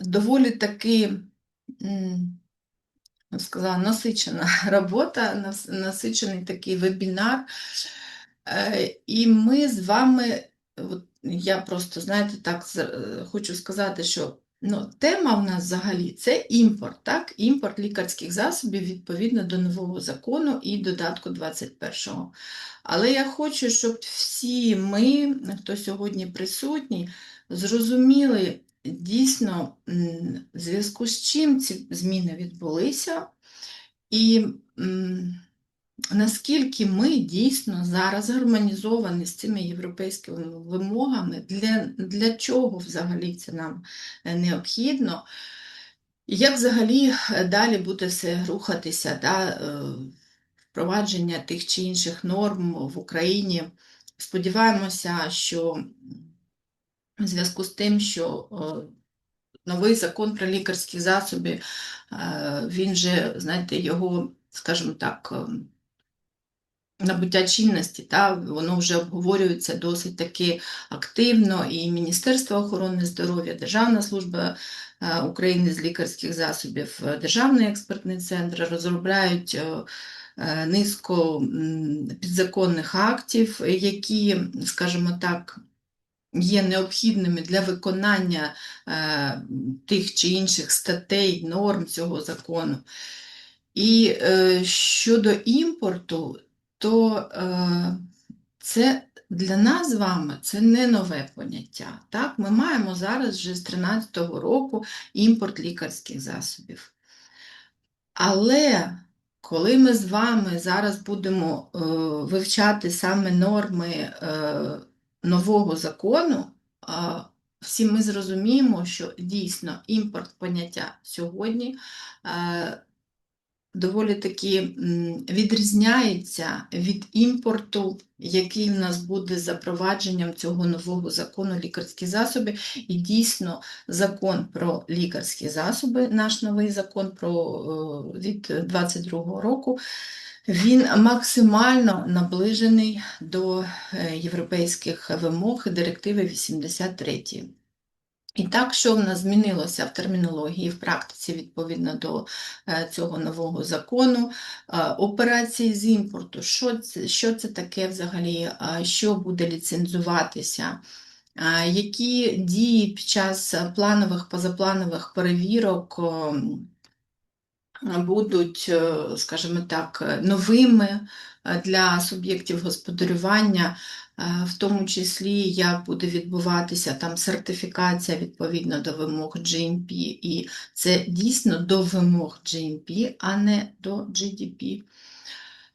доволі таки сказала, насичена робота, насичений такий вебінар. Е, І ми з вами, я просто, знаєте, так е, хочу сказати, що ну, тема в нас взагалі це імпорт, так? Імпорт лікарських засобів відповідно до нового закону і додатку 21-го. Але я хочу, щоб всі ми, хто сьогодні присутні, зрозуміли дійсно, в зв'язку з чим ці зміни відбулися, і наскільки ми дійсно зараз гармонізовані з цими європейськими вимогами, для, для чого взагалі це нам е, необхідно, і як взагалі е, далі буде все рухатися, да, е, впровадження тих чи інших норм в Україні. Сподіваємося, що в зв'язку з тим, що новий закон про лікарські засоби, він вже, знаєте, його, скажімо так, е, набуття чинності, та, воно вже обговорюється досить таки активно, і Міністерство охорони здоров'я, Державна служба е, України з лікарських засобів, е, Державний експертний центр розробляють е, низку підзаконних актів, які, скажімо так, є необхідними для виконання е, тих чи інших статей, норм цього закону. І е, щодо імпорту, то е, це для нас з вами це не нове поняття. Так? Ми маємо зараз вже з 2013 року імпорт лікарських засобів. Але коли ми з вами зараз будемо е, вивчати саме норми е, нового закону, е, всі ми зрозуміємо, що дійсно імпорт поняття сьогодні е, доволі таки відрізняється від імпорту, який в нас буде запровадженням цього нового закону лікарські засоби. І дійсно закон про лікарські засоби, наш новий закон про, е, від 22-го року, він максимально наближений до е, європейських вимог директиви 83. І так, що в нас змінилося в термінології, в практиці відповідно до е, цього нового закону, Е, операції з імпорту, що це, що це таке взагалі, Е, що буде ліцензуватися, які дії під час планових, позапланових перевірок будуть, скажімо так, новими для суб'єктів господарювання, в тому числі як буде відбуватися там сертифікація відповідно до вимог GMP, і це дійсно до вимог GMP, а не до GDP.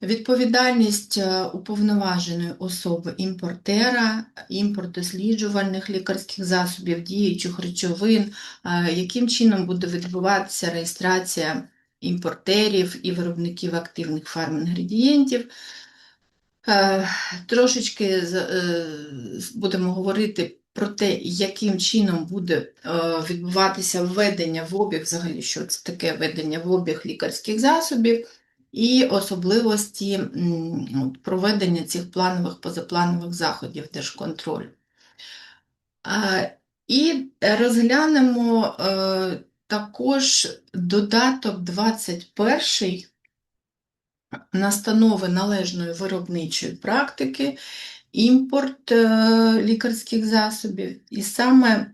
Відповідальність е, уповноваженої особи імпортера, імпортосліджувальних лікарських засобів, діючих речовин, е, яким чином буде відбуватися реєстрація імпортерів і виробників активних фармінгредієнтів. Е, Трошечки е, будемо говорити про те, яким чином буде е, відбуватися введення в обіг, взагалі, що це таке введення в обіг лікарських засобів, і особливості проведення цих планових позапланових заходів держконтролю. І розглянемо також додаток 21 настанови належної виробничої практики, імпорт е, лікарських засобів. І саме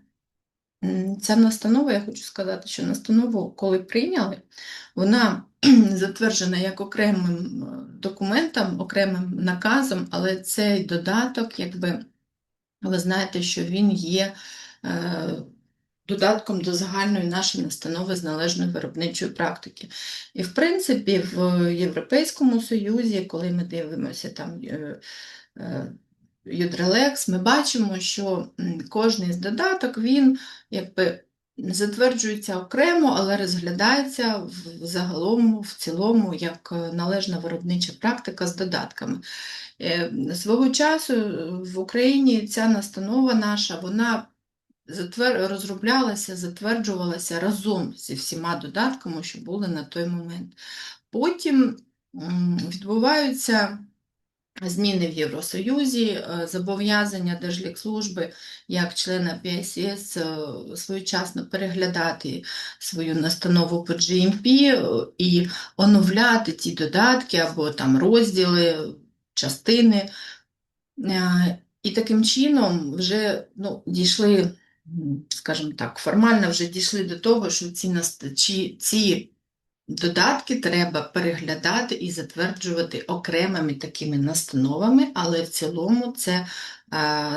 ця настанова, я хочу сказати, що настанову, коли прийняли, вона затверджена як окремим е, документом, окремим наказом, але цей додаток, якби ви знаєте, що він є е, додатком до загальної нашої настанови з належної виробничої практики. І, в принципі, в Європейському Союзі, коли ми дивимося там е, е, Юдрелекс, ми бачимо, що кожний з додаток, він якби затверджується окремо, але розглядається в загалом, в цілому, як належна виробнича практика з додатками. Е, Свого часу в Україні ця настанова наша, вона затвер... розроблялася, затверджувалася разом зі всіма додатками, що були на той момент. Потім відбуваються зміни в Євросоюзі, е, зобов'язання Держлікслужби як члена ПСС е, своєчасно переглядати свою настанову по GMP е, і оновляти ці додатки або там розділи, частини. І таким чином вже ну, дійшли, скажімо так, формально вже дійшли до того, що ці, наст- ці додатки треба переглядати і затверджувати окремими такими настановами, але в цілому це е,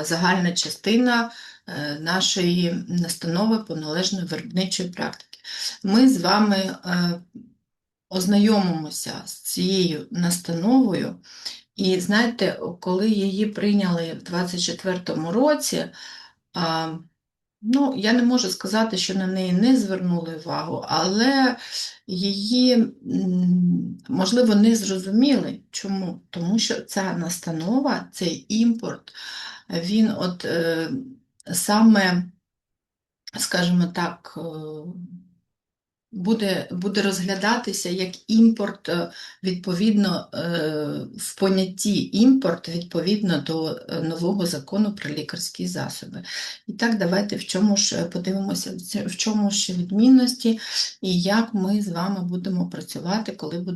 загальна частина е, нашої настанови по належної виробничої практики. Ми з вами е, ознайомимося з цією настановою. І знаєте, коли її прийняли в 24-му році, ну, я не можу сказати, що на неї не звернули увагу, але її, можливо, не зрозуміли. Чому? Тому що ця настанова, цей імпорт, він от е, саме, скажімо так, е, буде, буде розглядатися як імпорт, е, відповідно, е, в понятті імпорт відповідно до е, нового закону про лікарські засоби. І так, давайте в чому ж подивимося, в чому ж відмінності і як ми з вами будемо працювати, коли будуть